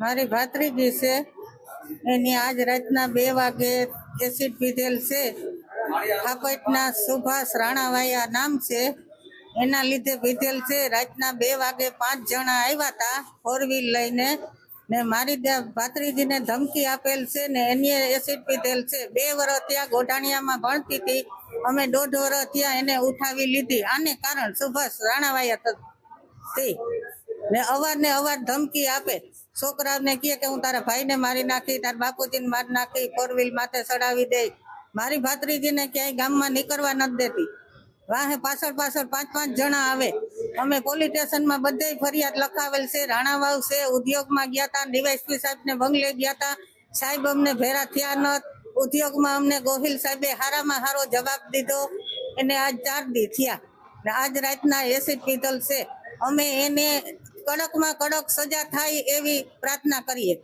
મારી ભાત્રીજી છે. એની આજ રાતના બે વાગે એસિડ પીધેલ છે. ખાપટના સુભાષ રાણાવાયા નામ છે. એના લીધે પીધેલ છે. રાતના બે વાગે પાંચ જણા આવ્યા હતા ફોર વ્હીલ લઈને. ને મારી ત્યાં ભાત્રીજીને ધમકી આપેલ છે ને એની એસિડ પીધેલ છે. બે વર્ષ ત્યાં ગોઢાણિયામાં ભણતી હતી. અમે દોઢ વર્ષ ત્યાં એને ઉઠાવી લીધી. આને કારણ સુભાષ રાણાવાયા તે. ને અવાર ને અવાર ધમકી આપે. છોકરાને કહે કે હું તારા ભાઈને મારી નાખી, તારા બાપુજીને મારી નાખી ફોર વ્હીલ માથે ચડાવી દે. મારી ભાત્રીજીને ક્યાંય ગામમાં નીકળવા નથી દેતી. વાહે પાછળ પાછળ પાંચ પાંચ જણા આવે. અમે પોલીસ સ્ટેશનમાં બધે ફરિયાદ લખાવેલ છે, રાણાવાવ છે, ઉદ્યોગમાં ગયા હતા ડીવાયસપી સાહેબને બંગલે ગયા હતા સાહેબ અમને ભેરા થયા નત. ઉદ્યોગમાં અમને ગોહિલ સાહેબે હારામાં હારો જવાબ દીધો. એને આજ ચાર દી થયા. આજ રાતના એસિડ પીધલ છે. અમે એને કડકમાં કડક સજા થાય એવી પ્રાર્થના કરીએ.